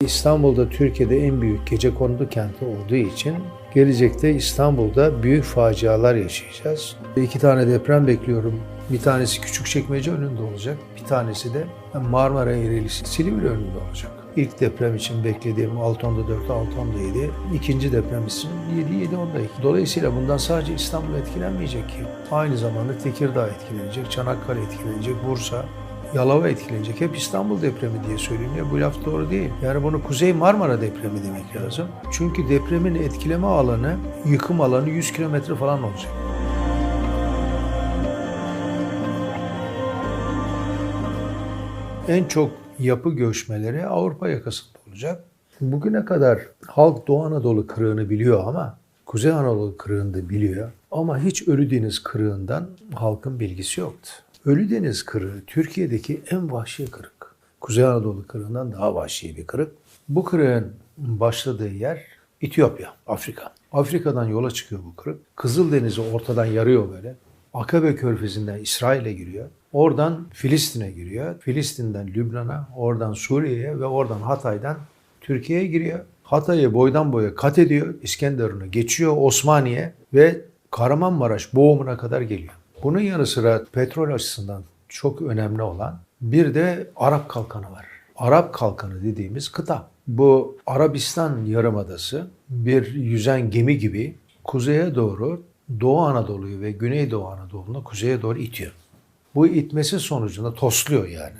İstanbul'da Türkiye'de en büyük gece kondu kenti olduğu için gelecekte İstanbul'da büyük facialar yaşayacağız. İki tane deprem bekliyorum. Bir tanesi Küçükçekmece önünde olacak. Bir tanesi de Marmara Ereğli Silivri önünde olacak. İlk deprem için beklediğim 6.4, 6.7. İkinci deprem için 7, 7, 2. Dolayısıyla bundan sadece İstanbul etkilenmeyecek ki. Aynı zamanda Tekirdağ etkilenecek, Çanakkale etkilenecek, Bursa, Yalova etkilenecek. Hep İstanbul depremi diye söyleniyor. Bu laf doğru değil. Yani bunu Kuzey Marmara depremi demek lazım. Çünkü depremin etkileme alanı, yıkım alanı 100 kilometre falan olacak. En çok yapı göçmeleri Avrupa yakasında olacak. Bugüne kadar halk Doğu Anadolu kırığını biliyor ama Kuzey Anadolu kırığını da biliyor. Ama hiç Ölüdeniz kırığından halkın bilgisi yoktu. Ölüdeniz kırığı Türkiye'deki en vahşi kırık. Kuzey Anadolu kırığından daha vahşi bir kırık. Bu kırığın başladığı yer Etiyopya, Afrika. Afrika'dan yola çıkıyor bu kırık. Kızıldeniz'i ortadan yarıyor böyle. Akabe Körfezi'nden İsrail'e giriyor. Oradan Filistin'e giriyor. Filistin'den Lübnan'a, oradan Suriye'ye ve oradan Hatay'dan Türkiye'ye giriyor. Hatay'ı boydan boya kat ediyor. İskenderun'u geçiyor Osmaniye ve Kahramanmaraş boğumuna kadar geliyor. Bunun yanı sıra petrol açısından çok önemli olan bir de Arap Kalkanı var. Arap Kalkanı dediğimiz kıta. Bu Arabistan Yarımadası bir yüzen gemi gibi kuzeye doğru Doğu Anadolu'yu ve Güneydoğu Anadolu'nu kuzeye doğru itiyor. Bu itmesi sonucunda tosluyor yani.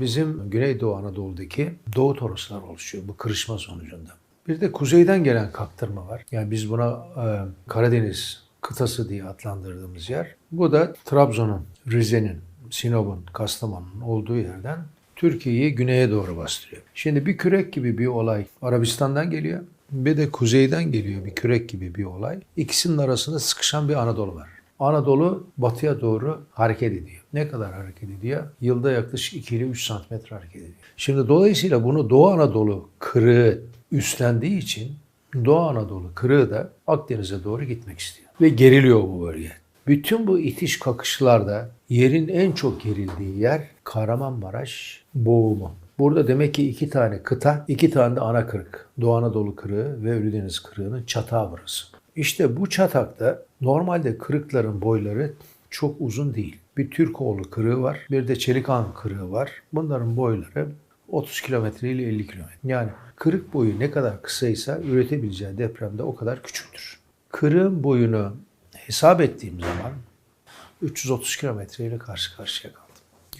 Bizim Güneydoğu Anadolu'daki Doğu Toroslar oluşuyor bu kırışma sonucunda. Bir de kuzeyden gelen kaktırma var. Yani biz buna e, Karadeniz kıtası diye adlandırdığımız yer. Bu da Trabzon'un, Rize'nin, Sinop'un, Kastamonu'nun olduğu yerden Türkiye'yi güneye doğru bastırıyor. Şimdi bir kürek gibi bir olay Arabistan'dan geliyor. Bir de kuzeyden geliyor bir kürek gibi bir olay. İkisinin arasında sıkışan bir Anadolu var. Anadolu batıya doğru hareket ediyor. Ne kadar hareket ediyor? Yılda yaklaşık 2 ile 3 santimetre hareket ediyor. Şimdi dolayısıyla bunu Doğu Anadolu kırığı üstlendiği için Doğu Anadolu kırığı da Akdeniz'e doğru gitmek istiyor. Ve geriliyor bu bölge. Bütün bu itiş kakışlarda yerin en çok gerildiği yer Kahramanmaraş boğumu. Burada demek ki iki tane kıta, iki tane de ana kırık. Doğu Anadolu kırığı ve Ölüdeniz kırığının çatağı burası. İşte bu çatakta normalde kırıkların boyları çok uzun değil. Bir Türkoğlu kırığı var, bir de Çelikan kırığı var. Bunların boyları 30 kilometre ile 50 kilometre. Yani kırık boyu ne kadar kısaysa üretebileceği depremde o kadar küçüktür. Kırığın boyunu hesap ettiğim zaman 330 kilometre ile karşı karşıya kaldım.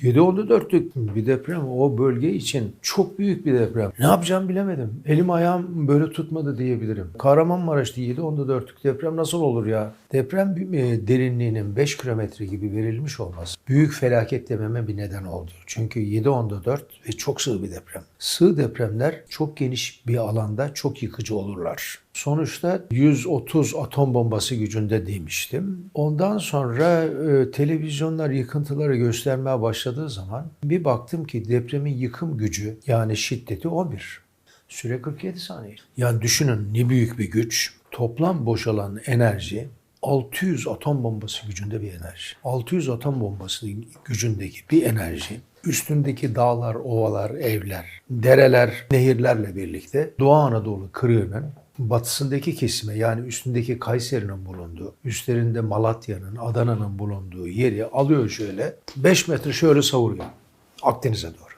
7 oldu dörtlük bir deprem o bölge için çok büyük bir deprem. Ne yapacağımı bilemedim. Elim ayağım böyle tutmadı diyebilirim. Kahramanmaraş'ta 7 oldu dörtlük deprem nasıl olur ya? Deprem e, derinliğinin 5 kilometre gibi verilmiş olması büyük felaket dememe bir neden oldu. Çünkü 7 onda 4 ve çok sığ bir deprem. Sığ depremler çok geniş bir alanda çok yıkıcı olurlar. Sonuçta 130 atom bombası gücünde demiştim. Ondan sonra e, televizyonlar yıkıntıları göstermeye başladığı zaman bir baktım ki depremin yıkım gücü yani şiddeti 11. Süre 47 saniye. Yani düşünün ne büyük bir güç. Toplam boşalan enerji 600 atom bombası gücünde bir enerji. 600 atom bombası gücündeki bir enerji üstündeki dağlar, ovalar, evler, dereler, nehirlerle birlikte Doğu Anadolu kırığının batısındaki kesime yani üstündeki Kayseri'nin bulunduğu, üstlerinde Malatya'nın, Adana'nın bulunduğu yeri alıyor şöyle 5 metre şöyle savuruyor Akdeniz'e doğru.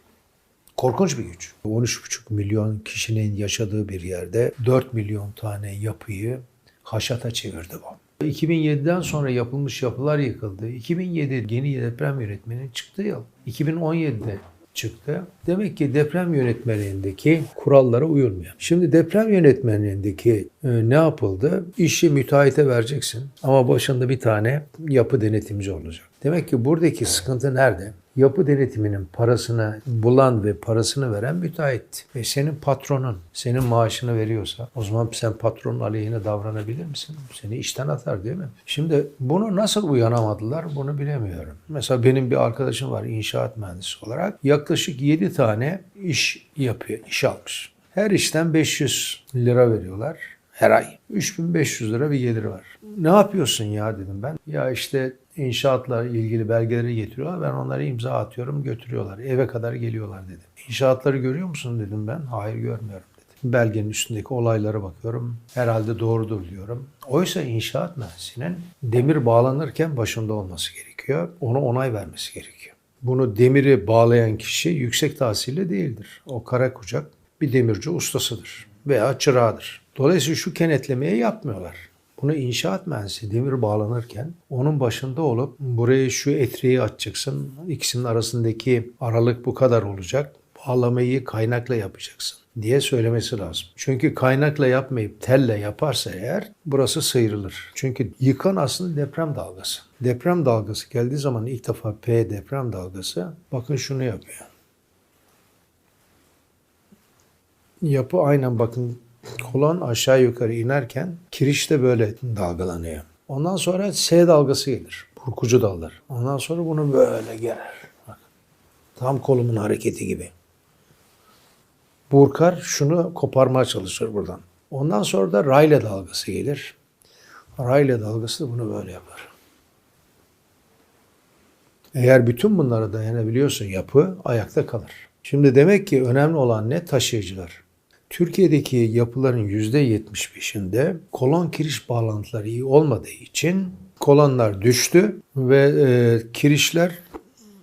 Korkunç bir güç. 13,5 milyon kişinin yaşadığı bir yerde 4 milyon tane yapıyı haşata çevirdi bu. 2007'den sonra yapılmış yapılar yıkıldı. 2007 yeni deprem yönetmeliğinin çıktığı yıl. 2017'de çıktı. Demek ki deprem yönetmeliğindeki kurallara uyulmuyor. Şimdi deprem yönetmeliğindeki e, ne yapıldı? İşi müteahhite vereceksin ama başında bir tane yapı denetimci olacak. Demek ki buradaki sıkıntı nerede? Yapı denetiminin parasını bulan ve parasını veren müteahhit. Ve senin patronun senin maaşını veriyorsa o zaman sen patronun aleyhine davranabilir misin? Seni işten atar değil mi? Şimdi bunu nasıl uyanamadılar bunu bilemiyorum. Mesela benim bir arkadaşım var inşaat mühendisi olarak. Yaklaşık 7 tane iş yapıyor, iş almış. Her işten 500 lira veriyorlar her ay. 3500 lira bir geliri var. Ne yapıyorsun ya dedim ben. Ya işte İnşaatla ilgili belgeleri getiriyorlar. Ben onları imza atıyorum, götürüyorlar. Eve kadar geliyorlar dedim. İnşaatları görüyor musun dedim ben. Hayır görmüyorum dedi. Belgenin üstündeki olaylara bakıyorum. Herhalde doğrudur diyorum. Oysa inşaat mühendisinin demir bağlanırken başında olması gerekiyor. Ona onay vermesi gerekiyor. Bunu demiri bağlayan kişi yüksek tahsilli değildir. O kara kucak bir demirci ustasıdır veya çırağıdır. Dolayısıyla şu kenetlemeyi yapmıyorlar. Bunu inşaat mühendisi demir bağlanırken onun başında olup burayı şu etreyi açacaksın. İkisinin arasındaki aralık bu kadar olacak. Bağlamayı kaynakla yapacaksın diye söylemesi lazım. Çünkü kaynakla yapmayıp telle yaparsa eğer burası sıyrılır. Çünkü yıkan aslında deprem dalgası. Deprem dalgası geldiği zaman ilk defa P deprem dalgası bakın şunu yapıyor. Yapı aynen bakın kolon aşağı yukarı inerken kiriş de böyle dalgalanıyor. Ondan sonra S dalgası gelir. Burkucu dallar. Ondan sonra bunu böyle gerer. Bak. Tam kolumun hareketi gibi. Burkar şunu koparmaya çalışır buradan. Ondan sonra da Rayleigh dalgası gelir. Rayleigh dalgası da bunu böyle yapar. Eğer bütün bunlara dayanabiliyorsun yapı ayakta kalır. Şimdi demek ki önemli olan ne? Taşıyıcılar. Türkiye'deki yapıların %75'inde kolon kiriş bağlantıları iyi olmadığı için kolonlar düştü ve e, kirişler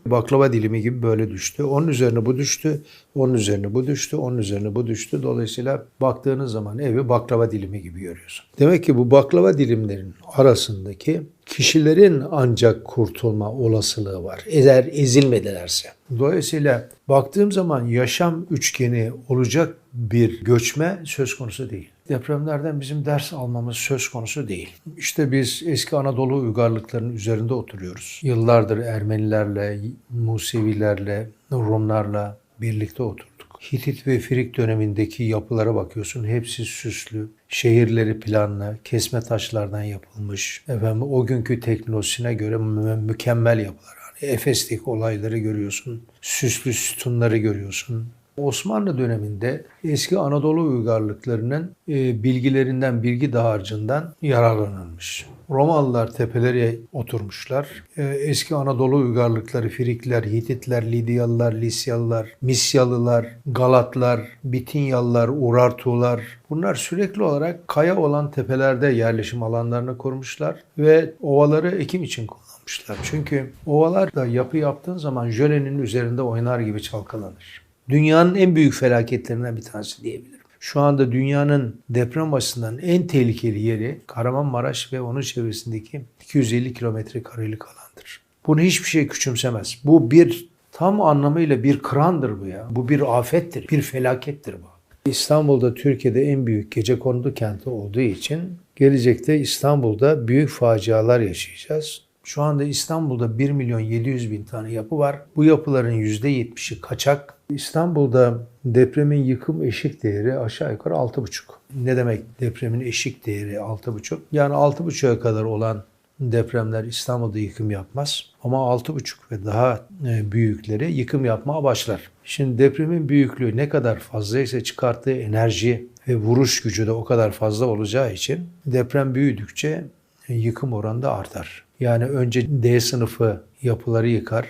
baklava dilimi gibi böyle düştü. Onun üzerine bu düştü, onun üzerine bu düştü, onun üzerine bu düştü. Dolayısıyla baktığınız zaman evi baklava dilimi gibi görüyorsun. Demek ki bu baklava dilimlerin arasındaki kişilerin ancak kurtulma olasılığı var. Eğer ezilmedilerse. Dolayısıyla baktığım zaman yaşam üçgeni olacak bir göçme söz konusu değil. Depremlerden bizim ders almamız söz konusu değil. İşte biz eski Anadolu uygarlıklarının üzerinde oturuyoruz. Yıllardır Ermenilerle, Musevilerle, Rumlarla birlikte oturduk. Hitit ve Firik dönemindeki yapılara bakıyorsun. Hepsi süslü, şehirleri planlı, kesme taşlardan yapılmış. Efendim o günkü teknolojisine göre mü- mükemmel yapılar. Hani Efes'teki olayları görüyorsun. Süslü sütunları görüyorsun. Osmanlı döneminde eski Anadolu uygarlıklarının e, bilgilerinden, bilgi dağarcığından yararlanılmış. Romalılar tepelere oturmuşlar. E, eski Anadolu uygarlıkları, Frikler, Hititler, Lidyalılar, Lisyalılar, Misyalılar, Galatlar, Bitinyalılar, Urartular bunlar sürekli olarak kaya olan tepelerde yerleşim alanlarını kurmuşlar ve ovaları ekim için kullanmışlar. Çünkü ovalar da yapı yaptığın zaman jölenin üzerinde oynar gibi çalkalanır. Dünyanın en büyük felaketlerinden bir tanesi diyebilirim. Şu anda dünyanın deprem açısından en tehlikeli yeri Kahramanmaraş ve onun çevresindeki 250 kilometre karelik alandır. Bunu hiçbir şey küçümsemez. Bu bir tam anlamıyla bir kırandır bu ya. Bu bir afettir, bir felakettir bu. İstanbul'da Türkiye'de en büyük gece kondu kenti olduğu için gelecekte İstanbul'da büyük facialar yaşayacağız. Şu anda İstanbul'da 1 milyon 700 bin tane yapı var. Bu yapıların %70'i kaçak. İstanbul'da depremin yıkım eşik değeri aşağı yukarı 6,5. Ne demek depremin eşik değeri 6,5? Yani 6,5'a kadar olan depremler İstanbul'da yıkım yapmaz. Ama 6,5 ve daha e, büyükleri yıkım yapmaya başlar. Şimdi depremin büyüklüğü ne kadar fazlaysa çıkarttığı enerji ve vuruş gücü de o kadar fazla olacağı için deprem büyüdükçe e, yıkım oranı da artar. Yani önce D sınıfı yapıları yıkar.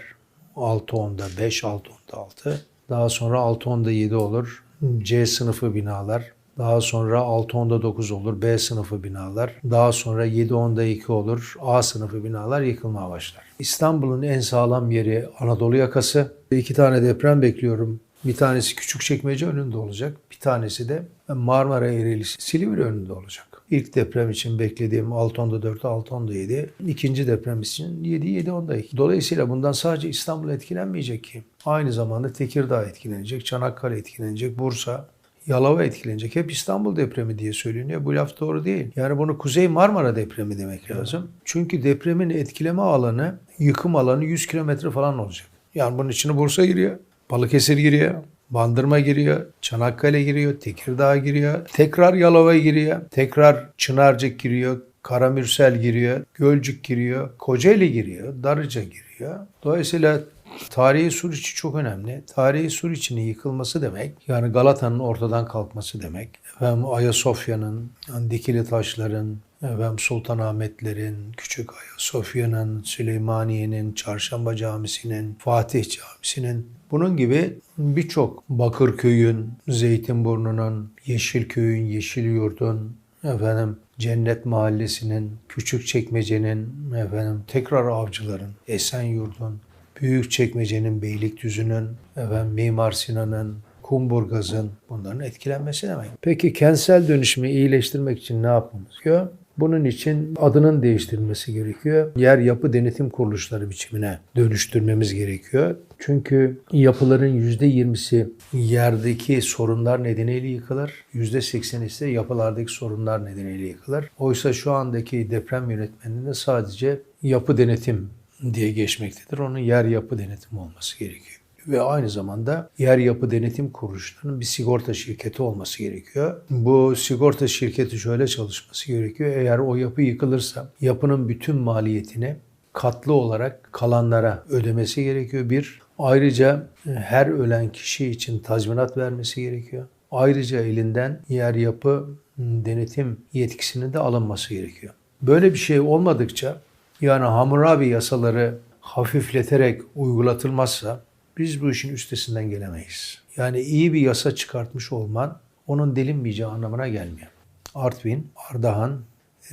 6-10'da 5, 6-10'da 6. Daha sonra 6-10'da 7 olur. C sınıfı binalar. Daha sonra 6-10'da 9 olur. B sınıfı binalar. Daha sonra 7-10'da 2 olur. A sınıfı binalar yıkılmaya başlar. İstanbul'un en sağlam yeri Anadolu yakası. İki tane deprem bekliyorum. Bir tanesi Küçükçekmece önünde olacak. Bir tanesi de Marmara Ereğli Silivri önünde olacak. İlk deprem için beklediğim 6.10'da 4, 6.10'da 7. İkinci deprem için 7, 7.10'da 2. Dolayısıyla bundan sadece İstanbul etkilenmeyecek ki. Aynı zamanda Tekirdağ etkilenecek, Çanakkale etkilenecek, Bursa, Yalova etkilenecek. Hep İstanbul depremi diye söyleniyor. Bu laf doğru değil. Yani bunu Kuzey Marmara depremi demek lazım. Çünkü depremin etkileme alanı, yıkım alanı 100 kilometre falan olacak. Yani bunun içine Bursa giriyor, Balıkesir giriyor, Bandırma giriyor, Çanakkale giriyor, Tekirdağ giriyor, tekrar Yalova giriyor, tekrar Çınarcık giriyor, Karamürsel giriyor, Gölcük giriyor, Kocaeli giriyor, Darıca giriyor. Dolayısıyla tarihi Suriçi çok önemli. Tarihi Suriçi'nin yıkılması demek, yani Galata'nın ortadan kalkması demek, efendim Ayasofya'nın, Dikili Taşların, efendim Sultanahmetlerin, Küçük Ayasofya'nın, Süleymaniye'nin, Çarşamba Camisi'nin, Fatih Camisi'nin bunun gibi birçok Bakırköy'ün, Zeytinburnu'nun, Yeşilköy'ün, Yeşilyurt'un, efendim Cennet Mahallesi'nin, Küçükçekmece'nin, efendim tekrar Avcılar'ın, Esenyurt'un, Büyükçekmece'nin, Beylikdüzü'nün, efendim Mimar Sinan'ın, Kumburgaz'ın bunların etkilenmesi demek. Peki kentsel dönüşümü iyileştirmek için ne yapmamız gerekiyor? Bunun için adının değiştirilmesi gerekiyor. Yer yapı denetim kuruluşları biçimine dönüştürmemiz gerekiyor. Çünkü yapıların %20'si yerdeki sorunlar nedeniyle yıkılır. %80'i ise yapılardaki sorunlar nedeniyle yıkılır. Oysa şu andaki deprem yönetmeninde sadece yapı denetim diye geçmektedir. Onun yer yapı denetim olması gerekiyor ve aynı zamanda yer yapı denetim kuruluşlarının bir sigorta şirketi olması gerekiyor. Bu sigorta şirketi şöyle çalışması gerekiyor. Eğer o yapı yıkılırsa yapının bütün maliyetini katlı olarak kalanlara ödemesi gerekiyor. Bir, ayrıca her ölen kişi için tazminat vermesi gerekiyor. Ayrıca elinden yer yapı denetim yetkisinin de alınması gerekiyor. Böyle bir şey olmadıkça yani Hammurabi yasaları hafifleterek uygulatılmazsa biz bu işin üstesinden gelemeyiz. Yani iyi bir yasa çıkartmış olman onun delinmeyeceği anlamına gelmiyor. Artvin, Ardahan,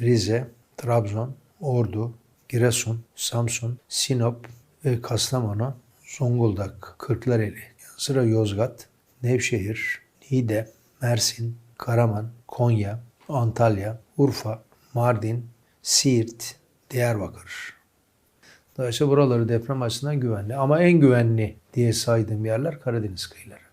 Rize, Trabzon, Ordu, Giresun, Samsun, Sinop ve Kastamonu, Zonguldak, Kırklareli, sıra Yozgat, Nevşehir, Niğde, Mersin, Karaman, Konya, Antalya, Urfa, Mardin, Siirt, Diyarbakır. Dolayısıyla buraları deprem açısından güvenli. Ama en güvenli diye saydığım yerler Karadeniz kıyıları.